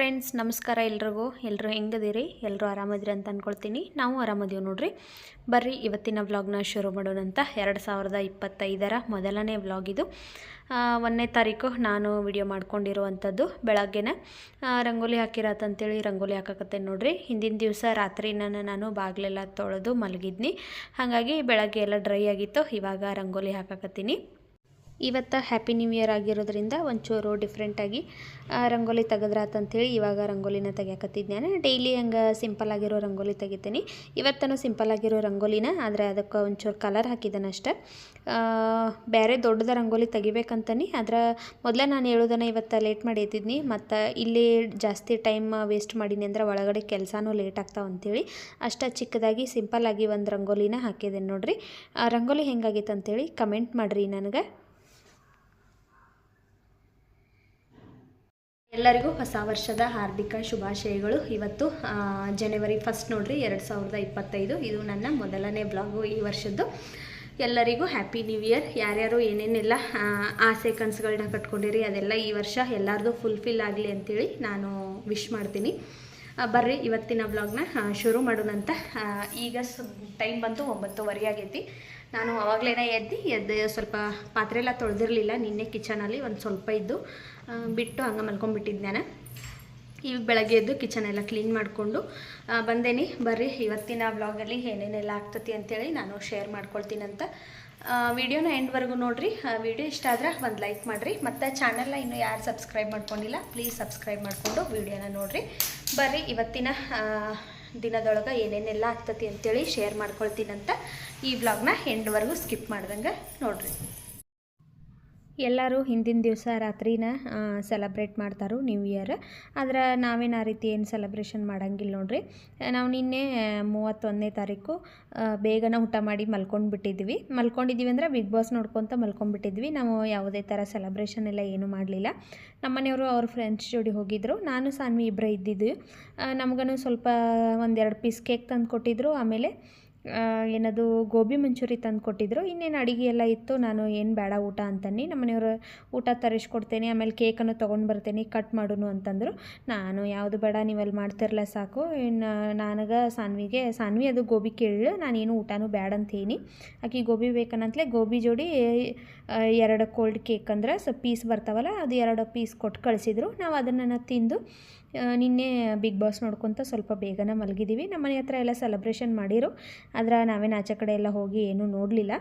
Friends ನಮಸ್ಕಾರ ಎಲ್ರಿಗೂ. ಎಲ್ಲರೂ ಹೆಂಗದಿರಿ? ಎಲ್ಲರೂ ಆರಾಮದಿರಿ ಅಂತ ಅಂದ್ಕೊಳ್ತೀನಿ ನಾವು ಆರಾಮದೀವಿ ನೋಡ್ರಿ. ಬರ್ರಿ, ಇವತ್ತಿನ ವ್ಲಾಗ್ನ ಶುರು ಮಾಡೋಣಂತ ಎರಡು ಸಾವಿರದ ಇಪ್ಪತ್ತೈದರ ಮೊದಲನೇ ವ್ಲಾಗ್ ಇದು. ಒಂದನೇ ತಾರೀಕು ನಾನು ವಿಡಿಯೋ ಮಾಡ್ಕೊಂಡಿರುವಂಥದ್ದು ಬೆಳಗ್ಗೆನ. ರಂಗೋಲಿ ಹಾಕಿರತ್ತಂತೇಳಿ ರಂಗೋಲಿ ಹಾಕಕತ್ತೇನೆ ನೋಡ್ರಿ. ಹಿಂದಿನ ದಿವಸ ರಾತ್ರಿನ ನಾನು ಬಾಗಿಲೆಲ್ಲ ತೊಳೆದು ಮಲಗಿದ್ನಿ. ಹಾಗಾಗಿ ಬೆಳಗ್ಗೆ ಎಲ್ಲ ಡ್ರೈ ಆಗಿತ್ತು. ಇವಾಗ ರಂಗೋಲಿ ಹಾಕಕತ್ತೀನಿ. ಇವತ್ತು ಹ್ಯಾಪಿ ನ್ಯೂ ಇಯರ್ ಆಗಿರೋದ್ರಿಂದ ಒಂಚೂರು ಡಿಫ್ರೆಂಟಾಗಿ ರಂಗೋಲಿ ತೆಗೆದ್ರಾತಂಥೇಳಿ ಇವಾಗ ರಂಗೋಲಿನ ತೆಗೆಯಕತ್ತಿದ್ದೇನೆ ಡೈಲಿ ಹಂಗೆ ಸಿಂಪಲ್ ಆಗಿರೋ ರಂಗೋಲಿ ತೆಗಿತೀನಿ. ಇವತ್ತೂ ಸಿಂಪಲ್ ಆಗಿರೋ ರಂಗೋಲಿನ, ಆದರೆ ಅದಕ್ಕೆ ಒಂಚೂರು ಕಲರ್ ಹಾಕಿದ್ದೇನೆ ಅಷ್ಟೆ. ಬೇರೆ ದೊಡ್ಡದ ರಂಗೋಲಿ ತೆಗಿಬೇಕಂತಾನೆ, ಆದ್ರೆ ಮೊದಲೇ ನಾನು ಹೇಳೋದನ್ನು ಇವತ್ತು ಲೇಟ್ ಮಾಡಿ ಎತ್ತಿದ್ನಿ. ಮತ್ತು ಇಲ್ಲಿ ಜಾಸ್ತಿ ಟೈಮ್ ವೇಸ್ಟ್ ಮಾಡೀನಿ ಅಂದ್ರೆ ಒಳಗಡೆ ಕೆಲಸನೂ ಲೇಟ್ ಆಗ್ತಾವ ಅಂಥೇಳಿ ಅಷ್ಟ ಚಿಕ್ಕದಾಗಿ ಸಿಂಪಲ್ ಆಗಿ ಒಂದು ರಂಗೋಲಿನ ಹಾಕಿದ್ದೇನೆ ನೋಡಿರಿ. ರಂಗೋಲಿ ಹೆಂಗಾಗಿತ್ತು ಅಂತೇಳಿ ಕಮೆಂಟ್ ಮಾಡಿರಿ ನನಗೆ. ಎಲ್ಲರಿಗೂ ಹೊಸ ವರ್ಷದ ಹಾರ್ದಿಕ ಶುಭಾಶಯಗಳು. ಇವತ್ತು ಜನವರಿ ಫಸ್ಟ್ ನೋಡ್ರಿ, ಎರಡು ಸಾವಿರದ ಇಪ್ಪತ್ತೈದು. ಇದು ನನ್ನ ಮೊದಲನೇ ಬ್ಲಾಗು ಈ ವರ್ಷದ್ದು. ಎಲ್ಲರಿಗೂ ಹ್ಯಾಪಿ ನ್ಯೂ ಇಯರ್ ಯಾರ್ಯಾರು ಏನೇನೆಲ್ಲ ಆಸೆ ಕನಸುಗಳನ್ನ ಕಟ್ಕೊಂಡಿರಿ, ಅದೆಲ್ಲ ಈ ವರ್ಷ ಎಲ್ಲರದು ಫುಲ್ಫಿಲ್ ಆಗಲಿ ಅಂತೇಳಿ ನಾನು ವಿಶ್ ಮಾಡ್ತೀನಿ. ಬರ್ರಿ, ಇವತ್ತಿನ ಬ್ಲಾಗ್ನ ಶುರು ಮಾಡೋಣಂತ ಈಗ ಟೈಮ್ ಬಂತು ಒಂಬತ್ತುವರೆ ಆಗೈತಿ. ನಾನು ಅವಾಗಲೇ ಎದ್ದು ಎದ್ದು ಸ್ವಲ್ಪ ಪಾತ್ರೆ ಎಲ್ಲ ತೊಳೆದಿರಲಿಲ್ಲ. ನಿನ್ನೆ ಕಿಚನಲ್ಲಿ ಒಂದು ಸ್ವಲ್ಪ ಇದ್ದು ಬಿಟ್ಟು ಹಂಗೆ ಮಲ್ಕೊಂಡ್ಬಿಟ್ಟಿದ್ದೆ ನಾನು ಈಗ ಬೆಳಗ್ಗೆ ಎದ್ದು ಕಿಚನ್ ಎಲ್ಲ ಕ್ಲೀನ್ ಮಾಡಿಕೊಂಡು ಬಂದೇನಿ. ಬರ್ರಿ, ಇವತ್ತಿನ ವ್ಲಾಗಲ್ಲಿ ಏನೇನೆಲ್ಲ ಆಗ್ತತಿ ಅಂತೇಳಿ ನಾನು ಶೇರ್ ಮಾಡ್ಕೊಳ್ತೀನಂತ. ವಿಡಿಯೋನ ಎಂಡ್ವರೆಗೂ ನೋಡಿರಿ. ವಿಡಿಯೋ ಇಷ್ಟ ಆದ್ರೆ ಒಂದು ಲೈಕ್ ಮಾಡಿರಿ. ಮತ್ತು ಚಾನಲ್ನ ಇನ್ನೂ ಯಾರು ಸಬ್ಸ್ಕ್ರೈಬ್ ಮಾಡ್ಕೊಂಡಿಲ್ಲ ಪ್ಲೀಸ್ ಸಬ್ಸ್ಕ್ರೈಬ್ ಮಾಡಿಕೊಂಡು ವಿಡಿಯೋನ ನೋಡಿರಿ. ಬರ್ರಿ, ಇವತ್ತಿನ ದಿನದೊಳಗೆ ಏನೇನೆಲ್ಲ ಆಗ್ತತಿ ಅಂತೇಳಿ ಶೇರ್ ಮಾಡ್ಕೊಳ್ತೀನಂತ. ಈ ವ್ಲಾಗ್ನ ಎಂಡ್ವರೆಗೂ ಸ್ಕಿಪ್ ಮಾಡ್ದಂಗೆ ನೋಡಿರಿ. ಎಲ್ಲರೂ ಹಿಂದಿನ ದಿವಸ ರಾತ್ರಿನ ಸೆಲೆಬ್ರೇಟ್ ಮಾಡ್ತಾರೆ ನ್ಯೂ ಇಯರ್ ಆದ್ರೆ ನಾವೇನು ಆ ರೀತಿ ಏನು ಸೆಲೆಬ್ರೇಷನ್ ಮಾಡಂಗಿಲ್ಲ ನೋಡ್ರಿ. ನಾವು ನಿನ್ನೆ ಮೂವತ್ತೊಂದನೇ ತಾರೀಕು ಬೇಗನ ಊಟ ಮಾಡಿ ಮಲ್ಕೊಂಡು ಬಿಟ್ಟಿದ್ವಿ ಮಲ್ಕೊಂಡಿದ್ದೀವಿ ಅಂದ್ರೆ ಬಿಗ್ ಬಾಸ್ ನೋಡ್ಕೊತ ಮಲ್ಕೊಂಡ್ಬಿಟ್ಟಿದ್ವಿ. ನಾವು ಯಾವುದೇ ಥರ ಸೆಲೆಬ್ರೇಷನ್ ಎಲ್ಲ ಏನೂ ಮಾಡಲಿಲ್ಲ. ನಮ್ಮನೆಯವರು ಅವ್ರ ಫ್ರೆಂಡ್ಸ್ ಜೋಡಿ ಹೋಗಿದ್ರು. ನಾನು, ಸಾನ್ವಿ ಇಬ್ಬರೇ ಇದ್ದಿದ್ವಿ. ನಮಗೂ ಸ್ವಲ್ಪ ಒಂದೆರಡು ಪೀಸ್ ಕೇಕ್ ತಂದು ಕೊಟ್ಟಿದ್ರು ಆಮೇಲೆ ಏನದು ಗೋಬಿ ಮಂಚೂರಿ ತಂದು ಕೊಟ್ಟಿದ್ರು. ಇನ್ನೇನು ಅಡುಗೆ ಎಲ್ಲ ಇತ್ತು, ನಾನು ಏನು ಬೇಡ ಊಟ ಅಂತನಿ ನಮ್ಮನೆಯವರು ಊಟ ತರಿಸ್ಕೊಡ್ತೇನೆ, ಆಮೇಲೆ ಕೇಕನ್ನು ತೊಗೊಂಡು ಬರ್ತೇನೆ, ಕಟ್ ಮಾಡೋನು ಅಂತಂದರು. ನಾನು ಯಾವುದು ಬೇಡ, ನೀವಲ್ಲಿ ಮಾಡ್ತಿರಲ್ಲ ಸಾಕು. ಇನ್ನು ನನಗೆ ಸಾನ್ವಿಗೆ, ಸಾನ್ವಿ ಅದು ಗೋಬಿ ಕೇಳಿಳು ನಾನೇನು ಊಟನೂ ಬೇಡ ಅಂತ ಹೇಳಿ. ಆಕೆ ಗೋಬಿ ಬೇಕನ್ನಂತಲೇ ಗೋಬಿ ಜೋಡಿ ಎರಡು ಕೋಲ್ಡ್ ಕೇಕ್ ಅಂದ್ರೆ ಸೊ ಪೀಸ್ ಬರ್ತಾವಲ್ಲ, ಅದು ಎರಡು ಪೀಸ್ ಕೊಟ್ಟು ಕಳಿಸಿದ್ರು. ನಾವು ಅದನ್ನು ತಿಂದು ನಿನ್ನೆ ಬಿಗ್ ಬಾಸ್ ನೋಡ್ಕೊತ ಸ್ವಲ್ಪ ಬೇಗನೆ ಮಲಗಿದ್ದೀವಿ ನಮ್ಮ ಮನೆ ಹತ್ರ ಎಲ್ಲ ಸೆಲೆಬ್ರೇಷನ್ ಮಾಡಿರು. ಆದ್ರೆ ನಾವೇನು ಆಚೆ ಕಡೆ ಎಲ್ಲ ಹೋಗಿ ಏನೂ ನೋಡಲಿಲ್ಲ.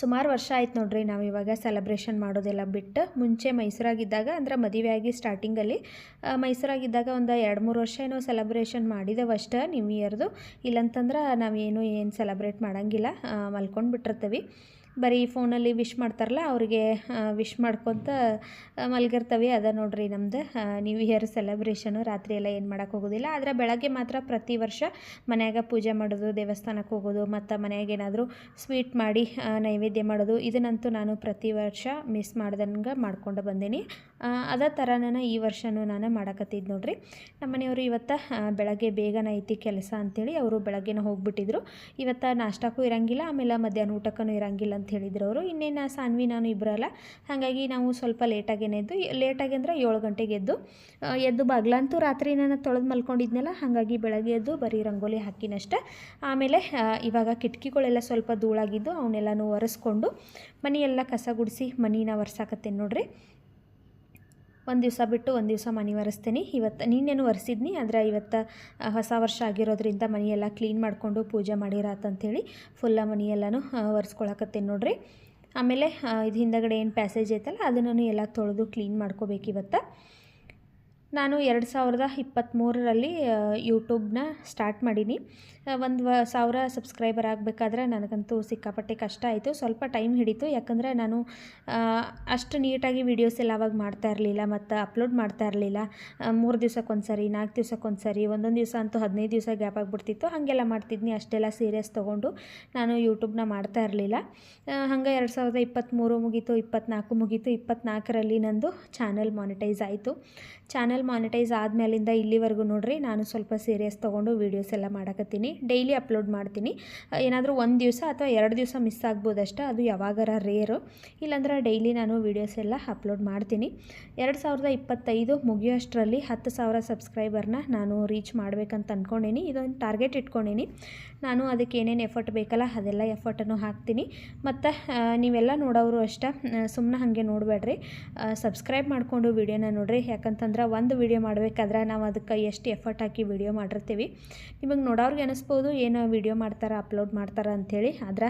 ಸುಮಾರು ವರ್ಷ ಆಯ್ತು ನೋಡ್ರಿ ನಾವು ಇವಾಗ ಸೆಲೆಬ್ರೇಷನ್ ಮಾಡೋದೆಲ್ಲ ಬಿಟ್ಟು. ಮುಂಚೆ ಮೈಸೂರಾಗಿದ್ದಾಗ, ಅಂದ್ರೆ ಮದುವೆ ಆಗಿ ಸ್ಟಾರ್ಟಿಂಗಲ್ಲಿ ಮೈಸೂರಾಗಿದ್ದಾಗ ಒಂದು ಎರಡು ಮೂರು ವರ್ಷ ಏನೋ ಸೆಲೆಬ್ರೇಷನ್ ಮಾಡಿದೆವು ಅಷ್ಟೇ ನ್ಯೂ ಇಯರ್ದು ಇಲ್ಲಂತಂದ್ರೆ ನಾವೇನು ಏನು ಸೆಲೆಬ್ರೇಟ್ ಮಾಡೋಂಗಿಲ್ಲ. ಮಲ್ಕೊಂಡು ಬಿಟ್ಟಿರ್ತೀವಿ. ಬರೀ ಫೋನಲ್ಲಿ ವಿಶ್ ಮಾಡ್ತಾರಲ್ಲ, ಅವರಿಗೆ ವಿಶ್ ಮಾಡ್ಕೊತ ಮಲಗಿರ್ತವೆ. ಅದ ನೋಡ್ರಿ ನಮ್ದು. ನ್ಯೂ ಇಯರ್ ಸೆಲೆಬ್ರೇಷನು ರಾತ್ರಿ ಎಲ್ಲ ಏನು ಮಾಡೋಕೆ ಹೋಗೋದಿಲ್ಲ. ಆದರೆ ಬೆಳಗ್ಗೆ ಮಾತ್ರ ಪ್ರತಿ ವರ್ಷ ಮನ್ಯಾಗ ಪೂಜೆ ಮಾಡೋದು ದೇವಸ್ಥಾನಕ್ಕೆ ಹೋಗೋದು, ಮತ್ತು ಮನೆಯಾಗ ಏನಾದರೂ ಸ್ವೀಟ್ ಮಾಡಿ ನೈವೇದ್ಯ ಮಾಡೋದು. ಇದನ್ನಂತೂ ನಾನು ಪ್ರತಿ ವರ್ಷ ಮಿಸ್ ಮಾಡ್ದಂಗೆ ಮಾಡ್ಕೊಂಡು ಬಂದೀನಿ. ಅದೇ ನಾನು ಈ ವರ್ಷನೂ ನಾನು ಮಾಡಕತ್ತಿದ್ದು ನೋಡ್ರಿ. ನಮ್ಮ ಮನೆಯವರು ಇವತ್ತು ಬೆಳಗ್ಗೆ ಬೇಗನ ಐತಿ ಕೆಲಸ ಅಂಥೇಳಿ ಅವರು ಬೆಳಗ್ಗೆನೇ ಹೋಗ್ಬಿಟ್ಟಿದ್ರು. ಇವತ್ತು ನಾಷ್ಟಕ್ಕೂ ಇರಂಗಿಲ್ಲ, ಆಮೇಲೆ ಮಧ್ಯಾಹ್ನ ಊಟಕ್ಕೂ ಇರಂಗಿಲ್ಲ ಅಂತ ಹೇಳಿದ್ರು ಅವರು. ಇನ್ನೇನು ಸಾನ್ವಿ, ನಾನು ಇಬ್ಬರಲ್ಲ ಹಾಗಾಗಿ ನಾವು ಸ್ವಲ್ಪ ಲೇಟಾಗಿ ಎದ್ದು, ಲೇಟಾಗಿ ಅಂದ್ರೆ ಏಳು ಗಂಟೆಗೆ ಎದ್ದು ಎದ್ದು ಬಾಗ್ಲಂತೂ ರಾತ್ರಿ ನಾನು ತೊಳೆದು ಮಲ್ಕೊಂಡಿದ್ನಲ್ಲ, ಹಾಗಾಗಿ ಬೆಳಗ್ಗೆ ಎದ್ದು ಬರೀ ರಂಗೋಲಿ ಹಾಕಿನಷ್ಟೆ. ಆಮೇಲೆ ಇವಾಗ ಕಿಟಕಿಗಳೆಲ್ಲ ಸ್ವಲ್ಪ ಧೂಳಾಗಿದ್ದು ಅವನ್ನೆಲ್ಲನೂ ಒರೆಸ್ಕೊಂಡು ಮನೆಯೆಲ್ಲ ಕಸ ಗುಡಿಸಿ ಮನೀನ ಒರೆಸಾಕತ್ತೇನೆ ನೋಡ್ರಿ. ಒಂದು ದಿವಸ ಬಿಟ್ಟು ಒಂದು ದಿವಸ ಮನೆ ಒರೆಸ್ತೀನಿ. ಇವತ್ತು ನೀನೇನು ಒರೆಸಿದ್ನಿ, ಆದರೆ ಇವತ್ತು ಹೊಸ ವರ್ಷ ಆಗಿರೋದ್ರಿಂದ ಮನೆಯೆಲ್ಲ ಕ್ಲೀನ್ ಮಾಡಿಕೊಂಡು ಪೂಜೆ ಮಾಡಿರಾತಂಥೇಳಿ ಫುಲ್ಲ ಮನೆಯೆಲ್ಲನೂ ಒರೆಸ್ಕೊಳಕತ್ತೇನೆ ನೋಡಿರಿ. ಆಮೇಲೆ ಇದು ಹಿಂದಗಡೆ ಏನು ಪ್ಯಾಸೇಜ್ ಐತಲ್ಲ, ಅದನ್ನು ಎಲ್ಲ ತೊಳೆದು ಕ್ಲೀನ್ ಮಾಡ್ಕೋಬೇಕು ಇವತ್ತು. ನಾನು ಎರಡು ಸಾವಿರದ ಇಪ್ಪತ್ತ್ಮೂರರಲ್ಲಿ ಯೂಟ್ಯೂಬ್ನ ಸ್ಟಾರ್ಟ್ ಮಾಡೀನಿ. ಒಂದು ಸಾವಿರ ಸಬ್ಸ್ಕ್ರೈಬರ್ ಆಗಬೇಕಾದ್ರೆ ನನಗಂತೂ ಸಿಕ್ಕಾಪಟ್ಟೆ ಕಷ್ಟ ಆಯಿತು. ಸ್ವಲ್ಪ ಟೈಮ್ ಹಿಡಿತು. ಯಾಕಂದರೆ ನಾನು ಅಷ್ಟು ನೀಟಾಗಿ ವೀಡಿಯೋಸ್ ಎಲ್ಲ ಅವಾಗ ಮಾಡ್ತಾ ಇರಲಿಲ್ಲ ಮತ್ತು ಅಪ್ಲೋಡ್ ಮಾಡ್ತಾ ಇರಲಿಲ್ಲ. ಮೂರು ದಿವ್ಸಕ್ಕೊಂದು ಸರಿ ನಾಲ್ಕು ದಿವ್ಸಕ್ಕೊಂದು ಸರಿ ಒಂದೊಂದು ದಿವಸ ಅಂತೂ ಹದಿನೈದು ದಿವಸ ಗ್ಯಾಪ್ ಆಗಿಬಿಡ್ತಿತ್ತು. ಹಾಗೆಲ್ಲ ಮಾಡ್ತಿದ್ನಿ. ಅಷ್ಟೆಲ್ಲ ಸೀರಿಯಸ್ ತೊಗೊಂಡು ನಾನು ಯೂಟ್ಯೂಬ್ನ ಮಾಡ್ತಾ ಇರಲಿಲ್ಲ. ಹಂಗೆ ಎರಡು ಸಾವಿರದ ಇಪ್ಪತ್ತ್ಮೂರು ಮುಗೀತು ಇಪ್ಪತ್ತ್ನಾಲ್ಕು ಮುಗೀತು ಇಪ್ಪತ್ತ್ನಾಲ್ಕರಲ್ಲಿ ನಂದು ಚಾನಲ್ ಮಾನಿಟೈಸ್ ಆಯಿತು. ಚಾನಲ್ ಮಾನಿಟೈಸ್ ಆದಮೇಲಿಂದ ಇಲ್ಲಿವರೆಗೂ ನೋಡಿರಿ, ನಾನು ಸ್ವಲ್ಪ ಸೀರಿಯಸ್ ತೊಗೊಂಡು ವೀಡಿಯೋಸ್ ಎಲ್ಲ ಮಾಡಕತ್ತೀನಿ. ಡೈಲಿ ಅಪ್ಲೋಡ್ ಮಾಡ್ತೀನಿ. ಏನಾದರೂ ಒಂದು ದಿವಸ ಅಥವಾ ಎರಡು ದಿವಸ ಮಿಸ್ ಆಗ್ಬೋದಷ್ಟೇ, ಅದು ಯಾವಾಗಾರ ರೇರು. ಇಲ್ಲಾಂದ್ರೆ ಡೈಲಿ ನಾನು ವೀಡಿಯೋಸ್ ಎಲ್ಲ ಅಪ್ಲೋಡ್ ಮಾಡ್ತೀನಿ. ಎರಡು ಸಾವಿರದ ಇಪ್ಪತ್ತೈದು ಮುಗಿಯೋಷ್ಟರಲ್ಲಿ ಹತ್ತು ಸಾವಿರ ಸಬ್ಸ್ಕ್ರೈಬರ್ನ ನಾನು ರೀಚ್ ಮಾಡಬೇಕಂತ ಅಂದ್ಕೊಂಡೀನಿ ಇದೊಂದು ಟಾರ್ಗೆಟ್ ಇಟ್ಕೊಂಡೀನಿ. ನಾನು ಅದಕ್ಕೆ ಏನೇನು ಎಫರ್ಟ್ ಬೇಕಲ್ಲ, ಅದೆಲ್ಲ ಎಫರ್ಟನ್ನು ಹಾಕ್ತೀನಿ. ಮತ್ತು ನೀವೆಲ್ಲ ನೋಡೋರು ಅಷ್ಟೇ ಸುಮ್ಮನೆ ಹಾಗೆ ನೋಡಬೇಡ್ರಿ. ಸಬ್ಸ್ಕ್ರೈಬ್ ಮಾಡಿಕೊಂಡು ವೀಡಿಯೋನ ನೋಡ್ರಿ. ಯಾಕಂತಂದ್ರೆ ಒಂದು ವಿಡಿಯೋ ಮಾಡಬೇಕಾದ್ರೆ ನಾವು ಅದಕ್ಕೆ ಎಷ್ಟು ಎಫರ್ಟ್ ಹಾಕಿ ವೀಡಿಯೋ ಮಾಡಿರ್ತೀವಿ. ನಿಮಗೆ ನೋಡೋರ್ಗೆ ಅನಿಸ್ಬೋದು ಏನು ವಿಡಿಯೋ ಮಾಡ್ತಾರೆ ಅಪ್ಲೋಡ್ ಮಾಡ್ತಾರೆ ಅಂಥೇಳಿ. ಆದ್ರೆ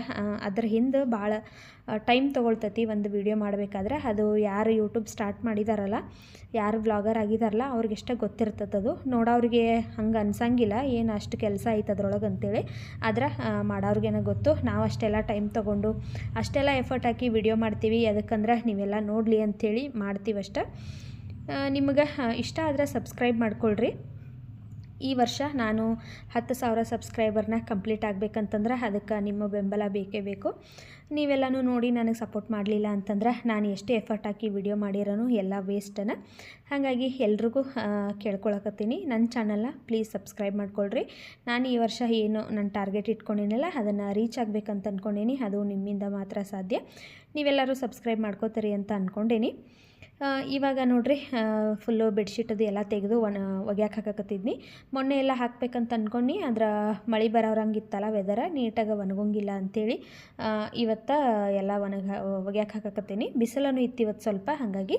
ಅದ್ರ ಹಿಂದೆ ಭಾಳ ಟೈಮ್ ತೊಗೊಳ್ತೈತಿ ಒಂದು ವಿಡಿಯೋ ಮಾಡಬೇಕಾದ್ರೆ. ಅದು ಯಾರು ಯೂಟ್ಯೂಬ್ ಸ್ಟಾರ್ಟ್ ಮಾಡಿದಾರಲ್ಲ, ಯಾರು ವ್ಲಾಗರ್ ಆಗಿದಾರಲ್ಲ, ಅವ್ರಿಗೆಷ್ಟೇ ಗೊತ್ತಿರ್ತದೆ ಅದು. ನೋಡೋರಿಗೆ ಹಂಗೆ ಅನ್ಸಂಗಿಲ್ಲ, ಏನು ಅಷ್ಟು ಕೆಲಸ ಐತೆ ಅದ್ರೊಳಗೆ ಅಂತೇಳಿ ಆದ್ರೆ ಮಾಡೋರ್ಗೇನೋ ಗೊತ್ತು, ನಾವು ಅಷ್ಟೆಲ್ಲ ಟೈಮ್ ತೊಗೊಂಡು, ಅಷ್ಟೆಲ್ಲ ಎಫರ್ಟ್ ಹಾಕಿ ವಿಡಿಯೋ ಮಾಡ್ತೀವಿ ಅದಕ್ಕಂದ್ರೆ ನೀವೆಲ್ಲ ನೋಡಲಿ ಅಂಥೇಳಿ ಮಾಡ್ತೀವಷ್ಟೆ. ನಿಮಗೆ ಇಷ್ಟ ಆದರೆ ಸಬ್ಸ್ಕ್ರೈಬ್ ಮಾಡ್ಕೊಳ್ರಿ. ಈ ವರ್ಷ ನಾನು ಹತ್ತು ಸಾವಿರ ಸಬ್ಸ್ಕ್ರೈಬರ್ನ ಕಂಪ್ಲೀಟ್ ಆಗಬೇಕಂತಂದ್ರೆ ಅದಕ್ಕೆ ನಿಮ್ಮ ಬೆಂಬಲ ಬೇಕೇ ಬೇಕು. ನೀವೆಲ್ಲನೂ ನೋಡಿ ನನಗೆ ಸಪೋರ್ಟ್ ಮಾಡಲಿಲ್ಲ ಅಂತಂದ್ರೆ ನಾನು ಎಷ್ಟೇ ಎಫರ್ಟ್ ಹಾಕಿ ವಿಡಿಯೋ ಮಾಡಿರೋನು ಎಲ್ಲ ವೇಸ್ಟನ್ನು ಹಾಗಾಗಿ ಎಲ್ರಿಗೂ ಕೇಳ್ಕೊಳಕತ್ತೀನಿ. ನನ್ನ ಚಾನಲ್ನ ಪ್ಲೀಸ್ ಸಬ್ಸ್ಕ್ರೈಬ್ ಮಾಡ್ಕೊಳ್ರಿ. ನಾನು ಈ ವರ್ಷ ಏನು ನನ್ನ ಟಾರ್ಗೆಟ್ ಇಟ್ಕೊಂಡಿನಲ್ಲ, ಅದನ್ನು ರೀಚ್ ಆಗಬೇಕಂತ ಅಂದ್ಕೊಂಡೀನಿ ಅದು ನಿಮ್ಮಿಂದ ಮಾತ್ರ ಸಾಧ್ಯ. ನೀವೆಲ್ಲರೂ ಸಬ್ಸ್ಕ್ರೈಬ್ ಮಾಡ್ಕೋತೀರಿ ಅಂತ ಅಂದ್ಕೊಂಡೀನಿ ಇವಾಗ ನೋಡ್ರಿ ಫುಲ್ಲು ಬೆಡ್ಶೀಟ್ ಅದು ಎಲ್ಲ ತೆಗೆದು ಒಣ, ಒಗ್ಯಾಕೆ ಹಾಕಕತ್ತಿದ್ನಿ. ಮೊನ್ನೆ ಎಲ್ಲ ಹಾಕ್ಬೇಕಂತ ಅಂದ್ಕೊಂಡು ಅದ್ರ ಮಳೆ ಬರೋರಂಗಿತ್ತಲ್ಲ ವೆದರ ನೀಟಾಗಿ ಒಣಗೋಂಗಿಲ್ಲ ಅಂಥೇಳಿ ಇವತ್ತು ಎಲ್ಲ ಒಣಗ ಒಗ್ಯಾಕೆ ಹಾಕಕತ್ತೀನಿ. ಬಿಸಿಲೂ ಇತ್ತು ಇವತ್ತು ಸ್ವಲ್ಪ, ಹಾಗಾಗಿ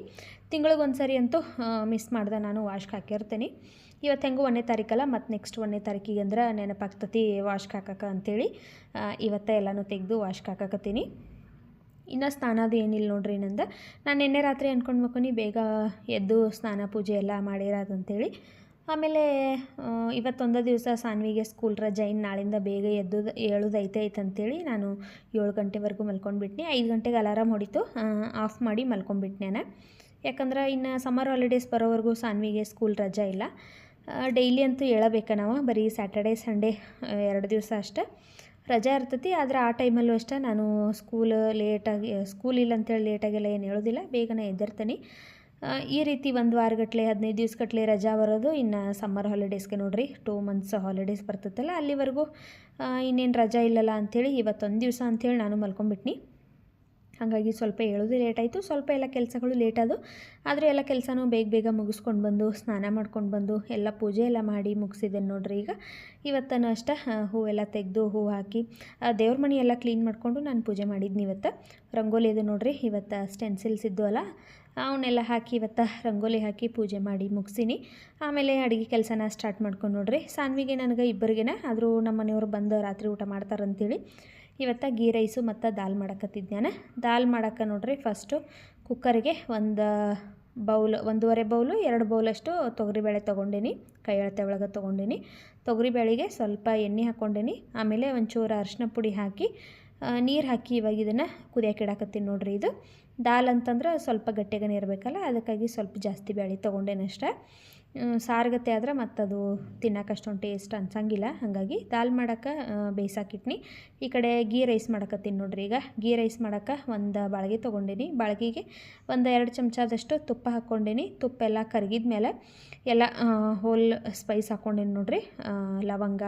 ತಿಂಗಳಿಗೆ ಒಂದು ಸರಿ ಅಂತೂ ಮಿಸ್ ಮಾಡ್ದೆ ನಾನು ವಾಶ್ಗೆ ಹಾಕಿರ್ತೀನಿ. ಇವತ್ತು ಹೆಂಗೂ ಒಂದನೇ ತಾರೀಕಲ್ಲ, ಮತ್ತು ನೆಕ್ಸ್ಟ್ ಒಂದನೇ ತಾರೀಕಿಗೆ ಅಂದ್ರೆ ನೆನಪಾಗ್ತತಿ ವಾಶ್ಗೆ ಹಾಕಕ್ಕೆ ಅಂಥೇಳಿ ಇವತ್ತೇ ಎಲ್ಲನೂ ತೆಗೆದು ವಾಶ್ಗೆ ಹಾಕಕತ್ತೀನಿ. ಇನ್ನು ಸ್ನಾನ ಅದು ಏನಿಲ್ಲ ನೋಡ್ರಿ ನಂದು. ನಾನು ನಿನ್ನೆ ರಾತ್ರಿ ಅಂದ್ಕೊಂಡು ಮಕ್ಕನಿ ಬೇಗ ಎದ್ದು ಸ್ನಾನ ಪೂಜೆ ಎಲ್ಲ ಮಾಡಿರೋದಂತೇಳಿ ಆಮೇಲೆ ಇವತ್ತೊಂದು ದಿವಸ ಸಾನ್ವಿಗೆ ಸ್ಕೂಲ್ ರಜೆ ಇನ್ನು ನಾಳಿಂದ ಬೇಗ ಎದ್ದು ಏಳೋದೈತೆ ಐತೆ ಅಂತೇಳಿ ನಾನು ಏಳು ಗಂಟೆವರೆಗೂ ಮಲ್ಕೊಂಡ್ಬಿಟ್ನಿ ಐದು ಗಂಟೆಗೆ ಅಲಾರಾಮ್ ಹೊಡಿತು. ಆಫ್ ಮಾಡಿ ಮಲ್ಕೊಂಡ್ಬಿಟ್ನೇನ ಯಾಕಂದ್ರೆ ಇನ್ನು ಸಮ್ಮರ್ ಹಾಲಿಡೇಸ್ ಬರೋವರೆಗೂ ಸಾನ್ವಿಗೆ ಸ್ಕೂಲ್ ರಜೆ ಇಲ್ಲ. ಡೈಲಿ ಅಂತೂ ಹೇಳಬೇಕು ನಾವು. ಬರೀ ಸ್ಯಾಟರ್ಡೇ ಸಂಡೇ ಎರಡು ದಿವಸ ಅಷ್ಟೇ. ರಜೆ ಇರ್ತೈತಿ, ಆದರೆ ಆ ಟೈಮಲ್ಲೂ ಅಷ್ಟೇ ನಾನು ಸ್ಕೂಲ್ ಲೇಟಾಗಿ ಸ್ಕೂಲ್ ಇಲ್ಲ ಅಂತೇಳಿ ಲೇಟಾಗೆಲ್ಲ ಏನು ಹೇಳೋದಿಲ್ಲ, ಬೇಗನೆ ಎದ್ದಿರ್ತೀನಿ ಈ ರೀತಿ ಒಂದು ವಾರಗಟ್ಟಲೆ ಹದಿನೈದು ದಿವ್ಸಗಟ್ಟಲೆ ರಜಾ ಬರೋದು, ಇನ್ನು ಸಮ್ಮರ್ ಹಾಲಿಡೇಸ್ಗೆ ನೋಡಿರಿ ಟೂ ಮಂತ್ಸ್ ಹಾಲಿಡೇಸ್ ಬರ್ತೈತಲ್ಲ, ಅಲ್ಲಿವರೆಗೂ ಇನ್ನೇನು ರಜಾ ಇಲ್ಲಲ್ಲ ಅಂಥೇಳಿ ಇವತ್ತೊಂದು ದಿವಸ ಅಂಥೇಳಿ ನಾನು ಮಲ್ಕೊಂಡ್ಬಿಟ್ನಿ ಹಾಗಾಗಿ ಸ್ವಲ್ಪ ಹೇಳೋದು ಲೇಟ್ ಆಯಿತು. ಸ್ವಲ್ಪ ಎಲ್ಲ ಕೆಲಸಗಳು ಲೇಟ್ ಅದು ಆದರೆ ಎಲ್ಲ ಕೆಲಸನೂ ಬೇಗ ಬೇಗ ಮುಗಿಸ್ಕೊಂಡು ಬಂದು ಸ್ನಾನ ಮಾಡ್ಕೊಂಡು ಬಂದು ಎಲ್ಲ ಪೂಜೆ ಎಲ್ಲ ಮಾಡಿ ಮುಗಿಸಿದ್ದೇನೆ ನೋಡ್ರಿ ಈಗ. ಇವತ್ತನ್ನು ಅಷ್ಟೇ ಆ, ಹೂವೆಲ್ಲ ತೆಗೆದು ಹೂ ಹಾಕಿ ದೇವ್ರ ಮನೆ ಎಲ್ಲ ಕ್ಲೀನ್ ಮಾಡಿಕೊಂಡು ನಾನು ಪೂಜೆ ಮಾಡಿದ್ನಿ ಇವತ್ತು. ರಂಗೋಲಿ ಇದು ನೋಡ್ರಿ ಇವತ್ತು ಸ್ಟೆನ್ಸಿಲ್ಸ್ ಇದ್ದು ಅಲ್ಲ. ಅವನ್ನೆಲ್ಲ ಹಾಕಿ ಇವತ್ತು ರಂಗೋಲಿ ಹಾಕಿ ಪೂಜೆ ಮಾಡಿ ಮುಗಿಸಿನಿ. ಆಮೇಲೆ ಅಡುಗೆ ಕೆಲಸನ ಸ್ಟಾರ್ಟ್ ಮಾಡ್ಕೊಂಡು ನೋಡ್ರಿ. ಸಾನ್ವಿಗೆ ನನಗೆ ಇಬ್ಬರಿಗೆನ ಆದರೂ ನಮ್ಮ ಮನೆಯವರು ಬಂದು ರಾತ್ರಿ ಊಟ ಮಾಡ್ತಾರಂತೇಳಿ. ಇವತ್ತು ಗೀ ರೈಸು ಮತ್ತು ದಾಲ್ ಮಾಡಕತ್ತಿದ್ದೇನೆ ದಾಲ್ ಮಾಡಕ್ಕೆ ನೋಡ್ರಿ ಫಸ್ಟು ಕುಕ್ಕರಿಗೆ ಒಂದು ಬೌಲ್, ಒಂದೂವರೆ ಬೌಲು, ಎರಡು ಬೌಲಷ್ಟು ತೊಗರಿಬೇಳೆ ತೊಗೊಂಡೀನಿ, ಕೈ ಅಳತೆ ಒಳಗೆ ತೊಗೊಂಡೀನಿ. ತೊಗರಿಬೇಳೆಗೆ ಸ್ವಲ್ಪ ಎಣ್ಣೆ ಹಾಕ್ಕೊಂಡೀನಿ ಆಮೇಲೆ ಒಂಚೂರು ಅರಿಶಿನ ಪುಡಿ ಹಾಕಿ ನೀರು ಹಾಕಿ ಇವಾಗ ಇದನ್ನು ಕುದಿಯೋಕೆ ಇಡಾಕತ್ತೀನಿ ನೋಡ್ರಿ ಇದು. ದಾಲ್ ಅಂತಂದ್ರೆ ಸ್ವಲ್ಪ ಗಟ್ಟಿಗನೆ ಇರಬೇಕಲ್ಲ ಅದಕ್ಕಾಗಿ ಸ್ವಲ್ಪ ಜಾಸ್ತಿ ಬೇಳೆ ತೊಗೊಂಡೇನಷ್ಟೇ ಸಾರ್ಗತೆ ಆದ್ರೆ ಮತ್ತದು ತಿನ್ನೋಕೆ ಅಷ್ಟೊಂದು ಟೇಸ್ಟ್ ಅನ್ಸಂಗಿಲ್ಲ. ಹಾಗಾಗಿ ದಾಲ್ ಮಾಡೋಕೆ ಬೇಯಿಸಾಕಿಟ್ನಿ ಈ ಕಡೆ ಗೀ ರೈಸ್ ಮಾಡಕತ್ತೀನಿ ನೋಡ್ರಿ ಈಗ. ಗೀ ರೈಸ್ ಮಾಡೋಕೆ ಒಂದು ಬಾಳ್ಗೆ ತೊಗೊಂಡೀನಿ. ಬಾಳ್ಗಿಗೆ ಒಂದು ಎರಡು ಚಮಚದಷ್ಟು ತುಪ್ಪ ಹಾಕ್ಕೊಂಡೀನಿ. ತುಪ್ಪ ಎಲ್ಲ ಕರಗಿದ ಮೇಲೆ ಎಲ್ಲ ಹೋಲ್ ಸ್ಪೈಸ್ ಹಾಕ್ಕೊಂಡೀನಿ ನೋಡ್ರಿ. ಲವಂಗ,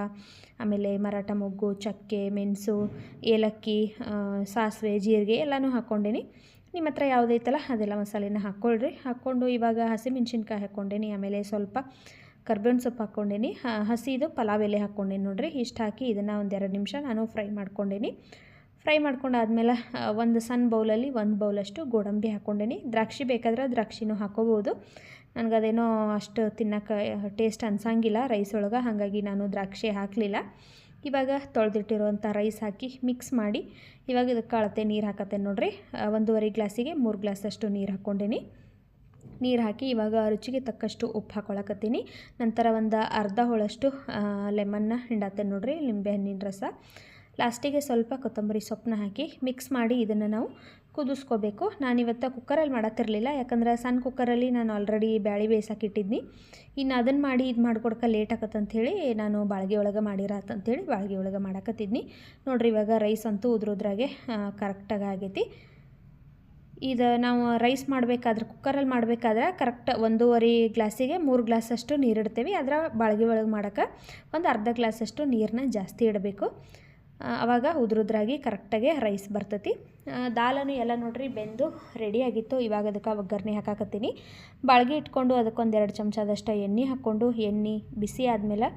ಆಮೇಲೆ ಮರಾಠ ಮೊಗ್ಗು, ಚಕ್ಕೆ, ಮೆಣಸು, ಏಲಕ್ಕಿ ಸಾಸಿವೆ, ಜೀರಿಗೆ ಎಲ್ಲನೂ ಹಾಕ್ಕೊಂಡೀನಿ. ನಿಮ್ಮ ಹತ್ರ ಯಾವುದೈತಲ್ಲ ಅದೆಲ್ಲ ಮಸಾಲೆನ ಹಾಕ್ಕೊಳ್ರಿ. ಹಾಕ್ಕೊಂಡು ಇವಾಗ ಹಸಿಮೆಣ್ಸಿನ್ಕಾಯಿ ಹಾಕ್ಕೊಂಡೇನಿ, ಆಮೇಲೆ ಸ್ವಲ್ಪ ಕರ್ಬೇವಿನ ಸೊಪ್ಪು ಹಾಕ್ಕೊಂಡೇನಿ. ಹಸಿದು ಪಲಾವ್ ಎಲೆ ಹಾಕ್ಕೊಂಡೇನಿ ನೋಡಿರಿ. ಇಷ್ಟು ಹಾಕಿ ಇದನ್ನು ಒಂದೆರಡು ನಿಮಿಷ ನಾನು ಫ್ರೈ ಮಾಡ್ಕೊಂಡೇನಿ. ಫ್ರೈ ಮಾಡ್ಕೊಂಡಾದ್ಮೇಲೆ ಒಂದು ಸಣ್ಣ ಬೌಲಲ್ಲಿ ಒಂದು ಬೌಲಷ್ಟು ಗೋಡಂಬಿ ಹಾಕ್ಕೊಂಡೇನಿ. ದ್ರಾಕ್ಷಿ ಬೇಕಾದ್ರೆ ದ್ರಾಕ್ಷಿನೂ ಹಾಕೋಬೋದು. ನನಗದೇನೋ ಅಷ್ಟು ತಿನ್ನೋಕೆ ಟೇಸ್ಟ್ ಅನ್ಸಂಗಿಲ್ಲ. ರೈಸ್ ಒಳಗೆ, ಹಾಗಾಗಿ ನಾನು ದ್ರಾಕ್ಷಿ ಹಾಕಲಿಲ್ಲ. ಇವಾಗ ತೊಳೆದಿಟ್ಟಿರುವಂಥ ರೈಸ್ ಹಾಕಿ ಮಿಕ್ಸ್ ಮಾಡಿ ಇವಾಗ ಇದಕ್ಕೆ ಅಳತೆ ನೀರು ಹಾಕತ್ತೆ ನೋಡಿರಿ. ಒಂದೂವರೆ ಗ್ಲಾಸಿಗೆ ಮೂರು ಗ್ಲಾಸಷ್ಟು ನೀರು ಹಾಕ್ಕೊಂಡೀನಿ. ನೀರು ಹಾಕಿ ಇವಾಗ ರುಚಿಗೆ ತಕ್ಕಷ್ಟು ಉಪ್ಪು ಹಾಕೊಳಕತ್ತೀನಿ. ನಂತರ ಒಂದು ಅರ್ಧ ಹೋಳಷ್ಟು ಲೆಮನ್ನ ಹಿಂಡತ್ತೆ ನೋಡ್ರಿ ಲಿಂಬೆಹಣ್ಣಿನ ರಸ. ಲಾಸ್ಟಿಗೆ ಸ್ವಲ್ಪ ಕೊತ್ತಂಬರಿ ಸೊಪ್ಪನ್ನ ಹಾಕಿ ಮಿಕ್ಸ್ ಮಾಡಿ ಇದನ್ನು ನಾವು ಕುದಿಸ್ಕೋಬೇಕು. ನಾನಿವತ್ತು ಕುಕ್ಕರಲ್ಲಿ ಮಾಡತ್ತಿರಲಿಲ್ಲ. ಯಾಕಂದ್ರೆ ಸಣ್ಣ ಕುಕ್ಕರಲ್ಲಿ ನಾನು ಆಲ್ರೆಡಿ ಬ್ಯಾಳಿ ಬೇಯಿಸಾಕಿಟ್ಟಿದ್ನಿ ಇನ್ನು ಅದನ್ನು ಮಾಡಿ ಇದು ಮಾಡ್ಕೊಡ್ಕ ಲೇಟ್ ಆಕತ್ತಂಥೇಳಿ ನಾನು ಬಾಳ್ಗೆ ಒಳಗೆ ಮಾಡಿರತ್ತಂಥೇಳಿ ಬಾಳ್ಗೆ ಒಳಗೆ ಮಾಡಕತ್ತಿದ್ನಿ. ನೋಡ್ರಿ ಇವಾಗ ರೈಸ್ ಅಂತೂ ಉದ್ರೋದ್ರಾಗೆ ಕರೆಕ್ಟಾಗಿ ಆಗೈತಿ. ಇದು ನಾವು ರೈಸ್ ಮಾಡಬೇಕಾದ್ರೆ ಕುಕ್ಕರಲ್ಲಿ ಮಾಡಬೇಕಾದ್ರೆ ಕರೆಕ್ಟ್ ಒಂದೂವರೆ ಗ್ಲಾಸಿಗೆ ಮೂರು ಗ್ಲಾಸಷ್ಟು ನೀರು ಇಡ್ತೇವೆ ಅದರ ಬಾಳ್ಗೆ ಒಳಗೆ ಮಾಡೋಕೆ ಒಂದು ಅರ್ಧ ಗ್ಲಾಸಷ್ಟು ನೀರನ್ನ ಜಾಸ್ತಿ ಇಡಬೇಕು. ಅವಾಗ ಉದುರುದ್ರಾಗಿ ಕರೆಕ್ಟಾಗಿ ರೈಸ್ ಬರ್ತೈತಿ. ದಾಲನು ಎಲ್ಲ ನೋಡ್ರಿ ಬೆಂದು ರೆಡಿ ಆಗಿತ್ತು. ಇವಾಗ ಅದಕ್ಕೆ ಒಗ್ಗರಣೆ ಹಾಕಾಕತ್ತೀನಿ. ಬಾಳ್ಗೆ ಇಟ್ಕೊಂಡು ಅದಕ್ಕೊಂದು ಎರಡು ಚಮಚದಷ್ಟು ಎಣ್ಣೆ ಹಾಕ್ಕೊಂಡು, ಎಣ್ಣೆ ಬಿಸಿ ಆದಮೇಲೆ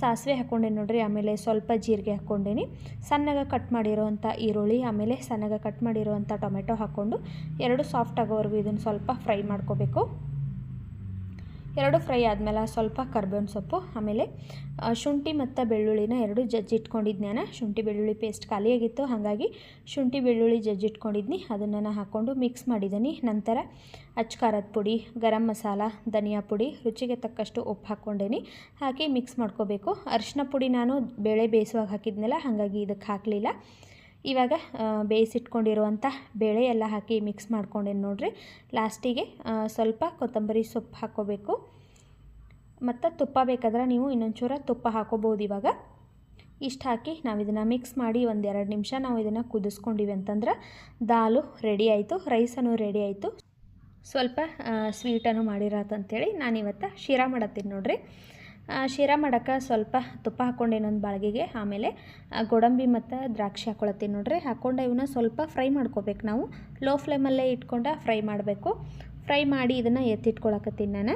ಸಾಸಿವೆ ಹಾಕ್ಕೊಂಡೇನಿ ನೋಡ್ರಿ, ಆಮೇಲೆ ಸ್ವಲ್ಪ ಜೀರಿಗೆ ಹಾಕ್ಕೊಂಡೇನಿ. ಸಣ್ಣಗೆ ಕಟ್ ಮಾಡಿರೋವಂಥ ಈರುಳ್ಳಿ, ಆಮೇಲೆ ಸಣ್ಣಗೆ ಕಟ್ ಮಾಡಿರೋವಂಥ ಟೊಮೆಟೊ ಹಾಕ್ಕೊಂಡು ಎರಡು ಸಾಫ್ಟ್ ಆಗೋವರೆಗೂ ಇದನ್ನು ಸ್ವಲ್ಪ ಫ್ರೈ ಮಾಡ್ಕೋಬೇಕು. ಎರಡು ಫ್ರೈ ಆದಮೇಲೆ ಸ್ವಲ್ಪ ಕರ್ಬೇವಿನ ಸೊಪ್ಪು, ಆಮೇಲೆ ಶುಂಠಿ ಮತ್ತು ಬೆಳ್ಳುಳ್ಳಿನ ಎರಡು ಜಜ್ಜಿಟ್ಕೊಂಡಿದ್ನ್ಯಾನ ಶುಂಠಿ, ಬೆಳ್ಳುಳ್ಳಿ ಪೇಸ್ಟ್ ಖಾಲಿಯಾಗಿತ್ತು ಹಾಗಾಗಿ ಶುಂಠಿ, ಬೆಳ್ಳುಳ್ಳಿ ಜಜ್ಜಿಟ್ಕೊಂಡಿದ್ನಿ. ಅದನ್ನು ನಾನು ಹಾಕ್ಕೊಂಡು ಮಿಕ್ಸ್ ಮಾಡಿದ್ದೀನಿ. ನಂತರ ಅಚ್ಚ ಖಾರದ ಪುಡಿ, ಗರಂ ಮಸಾಲ, ಧನಿಯಾ ಪುಡಿ, ರುಚಿಗೆ ತಕ್ಕಷ್ಟು ಉಪ್ಪು ಹಾಕ್ಕೊಂಡೇನಿ. ಹಾಕಿ ಮಿಕ್ಸ್ ಮಾಡ್ಕೋಬೇಕು. ಅರಿಶಿನ ಪುಡಿ ನಾನು ಬೇಳೆ ಬೇಯಿಸುವಾಗ ಹಾಕಿದ್ನಲ್ಲ, ಹಾಗಾಗಿ ಇದಕ್ಕೆ ಹಾಕಲಿಲ್ಲ. ಇವಾಗ ಬೇಯಿಸಿಟ್ಕೊಂಡಿರುವಂಥ ಬೇಳೆ ಎಲ್ಲ ಹಾಕಿ ಮಿಕ್ಸ್ ಮಾಡ್ಕೊಂಡೇನು ನೋಡ್ರಿ. ಲಾಸ್ಟಿಗೆ ಸ್ವಲ್ಪ ಕೊತ್ತಂಬರಿ ಸೊಪ್ಪು ಹಾಕ್ಕೋಬೇಕು ಮತ್ತು ತುಪ್ಪ ಬೇಕಾದ್ರೆ ನೀವು ಇನ್ನೊಂಚೂರ ತುಪ್ಪ ಹಾಕೋಬೋದು ಇವಾಗ. ಇಷ್ಟು ಹಾಕಿ ನಾವು ಇದನ್ನು ಮಿಕ್ಸ್ ಮಾಡಿ ಒಂದು ಎರಡು ನಿಮಿಷ ನಾವು ಇದನ್ನು ಕುದಿಸ್ಕೊಂಡಿವಿ ಅಂತಂದ್ರೆ ದಾಲು ರೆಡಿ ಆಯಿತು ರೈಸನ್ನು ರೆಡಿ ಆಯಿತು. ಸ್ವಲ್ಪ ಸ್ವೀಟನ್ನು ನಾನು ನಾನಿವತ್ತು ಶಿರಾ ಮಾಡತ್ತೀನಿ ನೋಡ್ರಿ. ಶಿರಾ ಮಾಡೋಕ್ಕೆ ಸ್ವಲ್ಪ ತುಪ್ಪ ಹಾಕ್ಕೊಂಡೇನೊಂದು ಬಾಳ್ಗೆಗೆ. ಆಮೇಲೆ ಗೋಡಂಬಿ ಮತ್ತು ದ್ರಾಕ್ಷಿ ಹಾಕ್ಕೊಳತ್ತೀನಿ ನೋಡ್ರಿ. ಹಾಕ್ಕೊಂಡು ಇವನ್ನ ಸ್ವಲ್ಪ ಫ್ರೈ ಮಾಡ್ಕೋಬೇಕು ನಾವು. ಲೋ ಫ್ಲೇಮಲ್ಲೇ ಇಟ್ಕೊಂಡು ಫ್ರೈ ಮಾಡಬೇಕು. ಫ್ರೈ ಮಾಡಿ ಇದನ್ನು ಎತ್ತಿಟ್ಕೊಳಕತ್ತೀನಿ ನಾನು.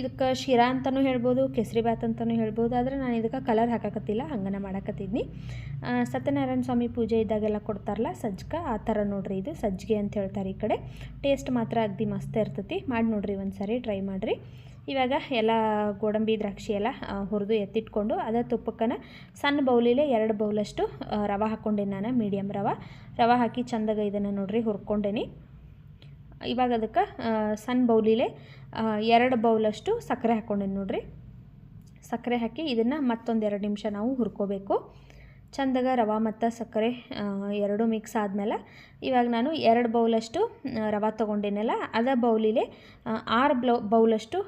ಇದಕ್ಕೆ ಶಿರಾ ಅಂತಲೂ ಹೇಳ್ಬೋದು ಕೇಸರಿಬಾತ್ ಅಂತಲೂ ಹೇಳ್ಬೋದು. ಆದರೆ ನಾನು ಇದಕ್ಕೆ ಕಲರ್ ಹಾಕಕತ್ತಿಲ್ಲ, ಹಂಗನ ಮಾಡಕತ್ತಿದ್ನಿ. ಸತ್ಯನಾರಾಯಣ ಸ್ವಾಮಿ ಪೂಜೆ ಇದ್ದಾಗೆಲ್ಲ ಕೊಡ್ತಾರಲ್ಲ ಸಜ್ಜಕ ಆ ಥರ ನೋಡ್ರಿ ಇದು. ಸಜ್ಜಿಗೆ ಅಂತ ಹೇಳ್ತಾರೆ ಈ ಕಡೆ. ಟೇಸ್ಟ್ ಮಾತ್ರ ಅಗ್ದಿ ಮಸ್ತ್ ಇರ್ತೈತಿ. ಮಾಡಿ ನೋಡ್ರಿ ಒಂದು ಸಾರಿ ಟ್ರೈ ಮಾಡಿರಿ. ಇವಾಗ ಎಲ್ಲ ಗೋಡಂಬಿ ದ್ರಾಕ್ಷಿ ಎಲ್ಲ ಹುರಿದು ಎತ್ತಿಟ್ಕೊಂಡು ಅದರ ತುಪ್ಪಕ್ಕನ ಸಣ್ಣ ಬೌಲಿಲೆ ಎರಡು ಬೌಲಷ್ಟು ರವೆ ಹಾಕ್ಕೊಂಡೇನಿ ನಾನು ಮೀಡಿಯಮ್ ರವೆ. ರವೆ ಹಾಕಿ ಚಂದಾಗ ಇದನ್ನು ನೋಡ್ರಿ ಹುರ್ಕೊಂಡೇನಿ. ಇವಾಗ ಅದಕ್ಕೆ ಸಣ್ಣ ಬೌಲಿಲೆ ಎರಡು ಬೌಲಷ್ಟು ಸಕ್ಕರೆ ಹಾಕ್ಕೊಂಡೇನಿ ನೋಡಿರಿ. ಸಕ್ಕರೆ ಹಾಕಿ ಇದನ್ನು ಮತ್ತೊಂದು ಎರಡು ನಿಮಿಷ ನಾವು ಹುರ್ಕೋಬೇಕು. ಚಂದಾಗ, ರವೆ ಮತ್ತು ಸಕ್ಕರೆ ಎರಡು ಮಿಕ್ಸ್ ಆದಮೇಲೆ ಇವಾಗ ನಾನು ಎರಡು ಬೌಲಷ್ಟು ರವೆ ತೊಗೊಂಡೇನಲ್ಲ, ಅದ ಬೌಲಿಲೆ ಆರು ಬ್ಲೌ, ಬೌಲಷ್ಟು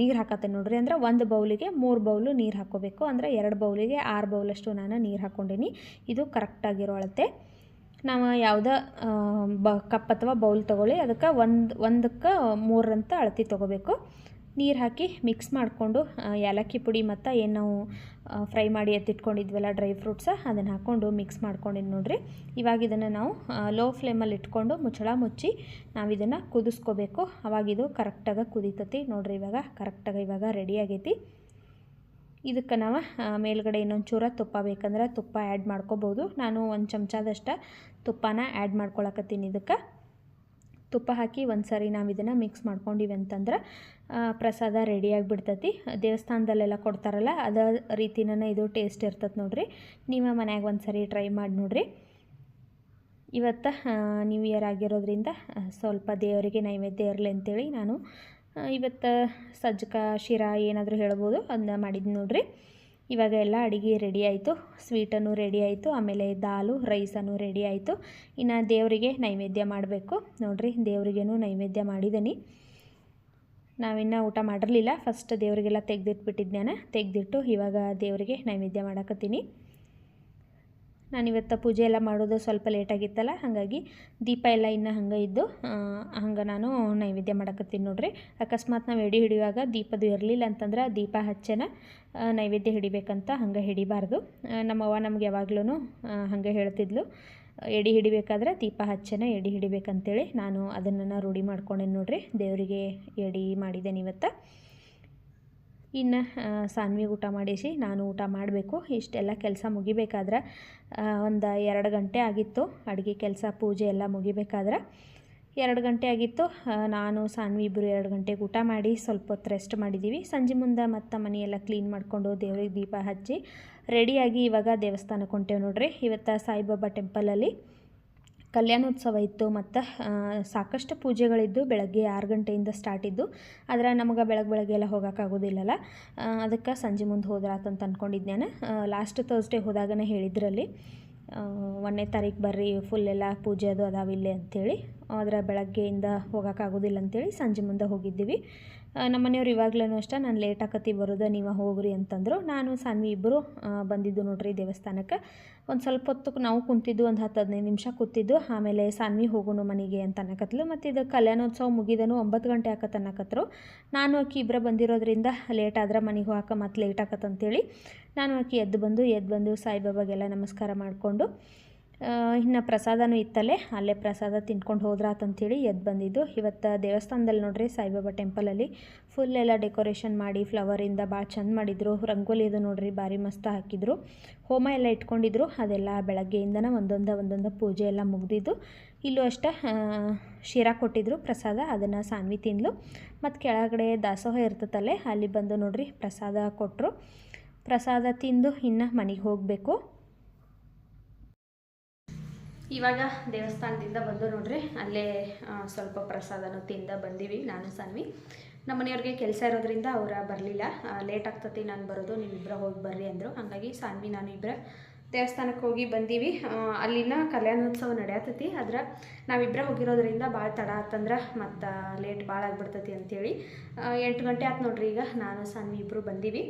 ನೀರು ಹಾಕತ್ತೇನೆ ನೋಡ್ರಿ. ಅಂದ್ರೆ ಒಂದು ಬೌಲಿಗೆ ಮೂರು ಬೌಲು ನೀರು ಹಾಕೋಬೇಕು ಅಂದರೆ ಎರಡು ಬೌಲಿಗೆ ಆರು ಬೌಲಷ್ಟು ನಾನು ನೀರು ಹಾಕ್ಕೊಂಡೇನಿ. ಇದು ಕರೆಕ್ಟಾಗಿರೋ ಅಳತೆ. ನಾವು ಯಾವುದೋ ಬ, ಕಪ್ ಅಥವಾ ಬೌಲ್ ತೊಗೊಳ್ಳಿ. ಅದಕ್ಕೆ ಒಂದು, ಒಂದಕ್ಕೆ ಮೂರರಂತ ಅಳತಿ ತೊಗೋಬೇಕು. ನೀರು ಹಾಕಿ ಮಿಕ್ಸ್ ಮಾಡಿಕೊಂಡು ಏಲಕ್ಕಿ ಪುಡಿ ಮತ್ತು ಏನು ಫ್ರೈ ಮಾಡಿ ಎತ್ತಿಟ್ಕೊಂಡಿದ್ವಲ್ಲ ಡ್ರೈ ಫ್ರೂಟ್ಸ ಅದನ್ನು ಹಾಕ್ಕೊಂಡು ಮಿಕ್ಸ್ ಮಾಡ್ಕೊಂಡಿದ್ದು ನೋಡ್ರಿ. ಇವಾಗ ಇದನ್ನು ನಾವು ಲೋ ಫ್ಲೇಮಲ್ಲಿ ಇಟ್ಕೊಂಡು ಮುಚ್ಚಳ ಮುಚ್ಚಿ ನಾವು ಇದನ್ನು ಕುದಿಸ್ಕೋಬೇಕು. ಅವಾಗಿದು ಕರೆಕ್ಟಾಗಿ ಕುದೀತತಿ. ನೋಡ್ರಿ ಇವಾಗ ಕರೆಕ್ಟಾಗಿ ಇವಾಗ ರೆಡಿ ಆಗೈತಿ. ಇದಕ್ಕೆ ನಾವು ಮೇಲ್ಗಡೆ ಇನ್ನೊಂದು ಚೂರ ತುಪ್ಪ ಬೇಕಂದ್ರೆ ತುಪ್ಪ ಆ್ಯಡ್ ಮಾಡ್ಕೋಬೋದು. ನಾನು ಒಂದು ಚಮಚದಷ್ಟು ತುಪ್ಪನ ಆ್ಯಡ್ ಮಾಡ್ಕೊಳಕತ್ತೀನಿ ಇದಕ್ಕೆ. ತುಪ್ಪ ಹಾಕಿ ಒಂದು ಸಾರಿ ನಾವು ಇದನ್ನು ಮಿಕ್ಸ್ ಮಾಡ್ಕೊಂಡಿವಿ ಅಂತಂದ್ರೆ ಪ್ರಸಾದ ರೆಡಿಯಾಗಿ ಬಿಡ್ತೈತಿ ದೇವಸ್ಥಾನದಲ್ಲೆಲ್ಲ ಕೊಡ್ತಾರಲ್ಲ, ಅದೇ ರೀತಿನೇ ಇದು ಟೇಸ್ಟ್ ಇರ್ತದೆ ನೋಡಿರಿ. ನೀವು ಮನ್ಯಾಗ ಒಂದು ಸಾರಿ ಟ್ರೈ ಮಾಡಿ ನೋಡಿರಿ. ಇವತ್ತು ನ್ಯೂ ಇಯರ್ ಆಗಿರೋದ್ರಿಂದ ಸ್ವಲ್ಪ ದೇವರಿಗೆ ನೈವೇದ್ಯ ಇರಲಿ ಅಂತೇಳಿ ನಾನು ಇವತ್ತು ಸಜ್ಜಕ, ಶಿರಾ ಏನಾದರೂ ಹೇಳ್ಬೋದು ಅದನ್ನ ಮಾಡಿದ್ದು ನೋಡ್ರಿ. ಇವಾಗ ಎಲ್ಲ ಅಡುಗೆ ರೆಡಿ ಆಯಿತು. ಸ್ವೀಟನ್ನು ರೆಡಿ ಆಯಿತು. ಆಮೇಲೆ ದಾಲು ರೈಸನ್ನು ರೆಡಿ ಆಯಿತು. ಇನ್ನು ದೇವರಿಗೆ ನೈವೇದ್ಯ ಮಾಡಬೇಕು. ನೋಡಿರಿ, ದೇವರಿಗೇನು ನೈವೇದ್ಯ ಮಾಡಿದ್ದೀನಿ ನಾವಿನ್ನ ಊಟ ಮಾಡಿರಲಿಲ್ಲ. ಫಸ್ಟ್ ದೇವರಿಗೆಲ್ಲ ತೆಗೆದಿಟ್ಬಿಟ್ಟಿದ್ನಾನ ತೆಗೆದಿಟ್ಟು ಇವಾಗ ದೇವರಿಗೆ ನೈವೇದ್ಯ ಮಾಡಕತ್ತೀನಿ. ನಾನಿವತ್ತು ಪೂಜೆ ಎಲ್ಲ ಮಾಡೋದು ಸ್ವಲ್ಪ ಲೇಟಾಗಿತ್ತಲ್ಲ ಹಾಗಾಗಿ ದೀಪ ಎಲ್ಲ ಇನ್ನು ಹಂಗೆ ಇದ್ದು ಹಂಗೆ ನಾನು ನೈವೇದ್ಯ ಮಾಡಕತ್ತೀನಿ ನೋಡ್ರಿ. ಅಕಸ್ಮಾತ್ ನಾವು ಎಡಿ ಹಿಡಿಯುವಾಗ ದೀಪದು ಇರಲಿಲ್ಲ ಅಂತಂದ್ರೆ ದೀಪ ಹಚ್ಚನ ನೈವೇದ್ಯ ಹಿಡಿಬೇಕಂತ ಹಂಗೆ ಹಿಡಿಬಾರ್ದು. ನಮ್ಮವ್ವ ನಮ್ಗೆ ಯಾವಾಗ್ಲೂ ಹಾಗೆ ಹೇಳ್ತಿದ್ಲು. ಎಡಿ ಹಿಡಿಬೇಕಾದ್ರೆ ದೀಪ ಹಚ್ಚನ ಎಡಿ ಹಿಡಿಬೇಕಂತೇಳಿ ನಾನು ಅದನ್ನು ರೂಢಿ ಮಾಡ್ಕೊಂಡೇನೆ ನೋಡ್ರಿ. ದೇವರಿಗೆ ಎಡಿ ಮಾಡಿದ್ದೇನೆ ಇವತ್ತು. ಇನ್ನು ಸಾನ್ವಿ ಊಟ ಮಾಡಿಸಿ, ನಾನು ಊಟ ಮಾಡಬೇಕು. ಇಷ್ಟೆಲ್ಲ ಕೆಲಸ ಮುಗಿಬೇಕಾದ್ರೆ ಒಂದು ಎರಡು ಗಂಟೆ ಆಗಿತ್ತು ಅಡುಗೆ ಕೆಲಸ, ಪೂಜೆ ಎಲ್ಲ ಮುಗಿಬೇಕಾದ್ರೆ. ಎರಡು ಗಂಟೆ ಆಗಿತ್ತು ನಾನು, ಸಾನ್ವಿ ಇಬ್ಬರು ಎರಡು ಗಂಟೆಗೆ ಊಟ ಮಾಡಿ ಸ್ವಲ್ಪ ಹೊತ್ತು ರೆಸ್ಟ್ ಮಾಡಿದ್ದೀವಿ ಸಂಜೆ ಮುಂದೆ ಮತ್ತು ಮನೆಯೆಲ್ಲ ಕ್ಲೀನ್ ಮಾಡಿಕೊಂಡು ದೇವ್ರಿಗೆ ದೀಪ ಹಚ್ಚಿ ರೆಡಿಯಾಗಿ ಇವಾಗ ದೇವಸ್ಥಾನಕ್ಕೆ ಹೊಂಟೇವೆ ನೋಡ್ರಿ. ಇವತ್ತು ಸಾಯಿಬಾಬಾ ಟೆಂಪಲಲ್ಲಿ ಕಲ್ಯಾಣೋತ್ಸವ ಇತ್ತು ಮತ್ತು ಸಾಕಷ್ಟು ಪೂಜೆಗಳಿದ್ದು ಬೆಳಗ್ಗೆ ಆರು ಗಂಟೆಯಿಂದ ಸ್ಟಾರ್ಟ್ ಇದ್ದು, ಆದರೆ ನಮಗೆ ಬೆಳಗ್ಗೆ ಬೆಳಗ್ಗೆ ಎಲ್ಲ ಹೋಗೋಕ್ಕಾಗೋದಿಲ್ಲಲ್ಲ ಅದಕ್ಕೆ ಸಂಜೆ ಮುಂದೆ ಹೋದ್ರಾತಂತ ಅಂತ ನಾನು ಲಾಸ್ಟ್ ತರ್ಸ್ಡೇ ಹೋದಾಗನೇ ಹೇಳಿದ್ರಲ್ಲಿ ಒಂದನೇ ತಾರೀಕು ಬರ್ರಿ ಫುಲ್ ಎಲ್ಲ ಪೂಜೆ ಅದು ಅದಾವಿಲ್ಲೇ ಅಂಥೇಳಿ ಆದರೆ ಬೆಳಗ್ಗೆಯಿಂದ ಹೋಗೋಕ್ಕಾಗೋದಿಲ್ಲ ಅಂಥೇಳಿ ಸಂಜೆ ಮುಂದೆ ಹೋಗಿದ್ದೀವಿ. ನಮ್ಮ ಮನೆಯವ್ರು ಇವಾಗ್ಲೂ ಅಷ್ಟೇ, ನಾನು ಲೇಟ್ ಆಕತಿ ಬರೋದು, ನೀವು ಹೋಗ್ರಿ ಅಂತಂದರು. ನಾನು, ಸಾನ್ವಿ ಇಬ್ಬರು ಬಂದಿದ್ದು ನೋಡ್ರಿ ದೇವಸ್ಥಾನಕ್ಕೆ. ಒಂದು ಸ್ವಲ್ಪ ಹೊತ್ತು ನಾವು ಕುಂತಿದ್ದು ಒಂದು ಹತ್ತು ಹದಿನೈದು ನಿಮಿಷ ಕೂತಿದ್ದು ಆಮೇಲೆ ಸಾನ್ವಿ ಹೋಗೋಣ ಮನೆಗೆ ಅಂತ ಅನ್ನಕತ್ಲು. ಮತ್ತು ಇದು ಕಲ್ಯಾಣೋತ್ಸವ ಮುಗಿದನು ಒಂಬತ್ತು ಗಂಟೆ ಆಕತ್ ಅನ್ನಕತ್ತರು ನಾನು ಅಕ್ಕಿ ಇಬ್ಬರ ಬಂದಿರೋದ್ರಿಂದ ಲೇಟ್ ಆದ್ರೆ ಮನೆಗೆ ಹೋಗಕ್ಕೆ ಮತ್ತೆ ಲೇಟ್ ಆಕತ್ತಂತೇಳಿ ನಾನು ಅಕ್ಕಿ ಎದ್ದು ಬಂದು ಎದ್ದು ಬಂದು ಸಾಯಿಬಾಬಾಗೆಲ್ಲ ನಮಸ್ಕಾರ ಮಾಡಿಕೊಂಡು ಇನ್ನು ಪ್ರಸಾದನೂ ಇತ್ತಲ್ಲೇ, ಅಲ್ಲೇ ಪ್ರಸಾದ ತಿನ್ಕೊಂಡು ಹೋದ್ರಾತಂಥೇಳಿ ಎದ್ದು ಬಂದಿದ್ದು. ಇವತ್ತು ದೇವಸ್ಥಾನದಲ್ಲಿ ನೋಡ್ರಿ, ಸಾಯಿಬಾಬಾ ಟೆಂಪಲಲ್ಲಿ ಫುಲ್ ಎಲ್ಲ ಡೆಕೋರೇಷನ್ ಮಾಡಿ ಫ್ಲವರಿಂದ ಭಾಳ ಚೆಂದ ಮಾಡಿದರು. ರಂಗೋಲಿ ಇದು ನೋಡ್ರಿ, ಭಾರಿ ಮಸ್ತ್ ಹಾಕಿದ್ರು. ಹೋಮ ಎಲ್ಲ ಇಟ್ಕೊಂಡಿದ್ರು. ಅದೆಲ್ಲ ಬೆಳಗ್ಗೆಯಿಂದನೇ ಒಂದೊಂದು ಒಂದೊಂದು ಪೂಜೆ ಎಲ್ಲ ಮುಗ್ದಿದ್ದು. ಇಲ್ಲೂ ಅಷ್ಟೇ ಶಿರಾ ಕೊಟ್ಟಿದ್ರು ಪ್ರಸಾದ, ಅದನ್ನು ಸಾನ್ವಿ ತಿಂದ್ಲು. ಮತ್ತು ಕೆಳಗಡೆ ದಾಸೋಹ ಇರ್ತದಲ್ಲೇ ಅಲ್ಲಿ ಬಂದು ನೋಡ್ರಿ ಪ್ರಸಾದ ಕೊಟ್ಟರು ಪ್ರಸಾದ ತಿಂದು ಇನ್ನು ಮನೆಗೆ ಹೋಗಬೇಕು. ಇವಾಗ ದೇವಸ್ಥಾನದಿಂದ ಬಂದು ನೋಡ್ರಿ, ಅಲ್ಲೇ ಸ್ವಲ್ಪ ಪ್ರಸಾದನೂ ತಿಂದ ಬಂದೀವಿ ನಾನು, ಸಾನ್ವಿ. ನಮ್ಮ ಮನೆಯವ್ರಿಗೆ ಕೆಲಸ ಇರೋದ್ರಿಂದ ಅವ್ರು ಬರಲಿಲ್ಲ. ಲೇಟ್ ಆಗ್ತತಿ, ನಾನು ಬರೋದು ನೀವಿಬ್ಬರ ಹೋಗಿ ಬರ್ರಿ ಅಂದರು. ಹಾಗಾಗಿ ಸಾನ್ವಿ, ನಾನು ಇಬ್ಬರ ದೇವಸ್ಥಾನಕ್ಕೆ ಹೋಗಿ ಬಂದೀವಿ. ಅಲ್ಲಿನ ಕಲ್ಯಾಣೋತ್ಸವ ನಡೆಯತೈತಿ. ಆದ್ರೆ ನಾವಿಬ್ಬರ ಹೋಗಿರೋದ್ರಿಂದ ಭಾಳ ತಡ ಆತಂದ್ರೆ ಮತ್ತು ಲೇಟ್ ಭಾಳ ಆಗ್ಬಿಡ್ತೈತಿ ಅಂಥೇಳಿ ಎಂಟು ಗಂಟೆ ಆಯ್ತು ನೋಡ್ರಿ ಈಗ ನಾನು, ಸಾನ್ವಿ ಇಬ್ಬರು ಬಂದೀವಿ.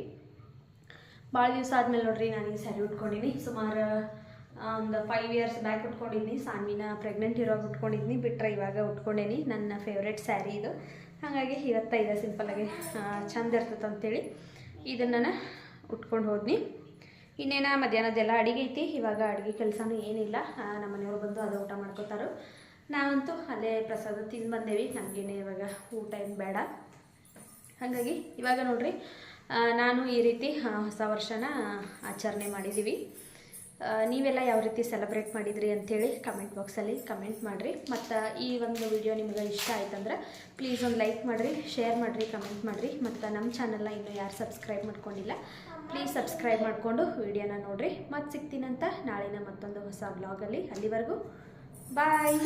ಭಾಳ ದಿವಸ ಆದಮೇಲೆ ನೋಡ್ರಿ ನಾನು ಈ ಸ್ಯಾರಿ ಉಟ್ಕೊಂಡಿನಿ. ಸುಮಾರು ಒಂದು ಫೈವ್ ಇಯರ್ಸ್ ಬ್ಯಾಕ್ ಉಟ್ಕೊಂಡಿದ್ನಿ, ಸಾನ್ವಿನ ಪ್ರೆಗ್ನೆಂಟ್ ಇರೋವಾಗ ಉಟ್ಕೊಂಡಿದ್ನಿ ಬಿಟ್ಟರೆ ಇವಾಗ ಉಟ್ಕೊಂಡೇನಿ. ನನ್ನ ಫೇವ್ರೆಟ್ ಸ್ಯಾರಿ ಇದು. ಹಾಗಾಗಿ ಇವತ್ತ ಇದೆ ಸಿಂಪಲ್ಲಾಗಿ ಚಂದ ಇರ್ತದೆ ಅಂತೇಳಿ ಇದನ್ನು ನಾನು ಉಟ್ಕೊಂಡು ಹೋದ್ನಿ. ಇನ್ನೇನ ಮಧ್ಯಾಹ್ನದೆಲ್ಲ ಅಡಿಗೆ ಐತಿ. ಇವಾಗ ಅಡುಗೆ ಕೆಲಸನೂ ಏನಿಲ್ಲ. ನಮ್ಮ ಮನೆಯವ್ರು ಬಂದು ಅದು ಊಟ ಮಾಡ್ಕೋತಾರೋ. ನಾವಂತೂ ಅಲ್ಲೇ ಪ್ರಸಾದ ತಿಂದು ಬಂದೇವಿ. ನಮಗೇನೆ ಇವಾಗ ಊಟ ಏನು ಬೇಡ. ಹಾಗಾಗಿ ಇವಾಗ ನೋಡ್ರಿ ನಾನು ಈ ರೀತಿ ಹೊಸ ವರ್ಷನ ಆಚರಣೆ ಮಾಡಿದ್ದೀವಿ ನೀವೆಲ್ಲ ಯಾವ ರೀತಿ ಸೆಲೆಬ್ರೇಟ್ ಮಾಡಿದ್ರಿ ಅಂಥೇಳಿ ಕಮೆಂಟ್ ಬಾಕ್ಸಲ್ಲಿ ಕಮೆಂಟ್ ಮಾಡಿರಿ. ಮತ್ತು ಈ ಒಂದು ವಿಡಿಯೋ ನಿಮಗೆ ಇಷ್ಟ ಆಯ್ತಂದ್ರೆ ಪ್ಲೀಸ್ ಒಂದು ಲೈಕ್ ಮಾಡಿರಿ ಶೇರ್ ಮಾಡಿರಿ ಕಮೆಂಟ್ ಮಾಡಿರಿ. ಮತ್ತು ನಮ್ಮ ಚಾನಲ್ನ ಇನ್ನೂ ಯಾರು ಸಬ್ಸ್ಕ್ರೈಬ್ ಮಾಡ್ಕೊಂಡಿಲ್ಲ ಪ್ಲೀಸ್ ಸಬ್ಸ್ಕ್ರೈಬ್ ಮಾಡಿಕೊಂಡು ವಿಡಿಯೋನ ನೋಡಿರಿ. ಮತ್ತು ಸಿಗ್ತೀನಂತ ನಾಳಿನ ಮತ್ತೊಂದು ಹೊಸ ಬ್ಲಾಗಲ್ಲಿ ಅಲ್ಲಿವರೆಗೂ ಬಾಯ್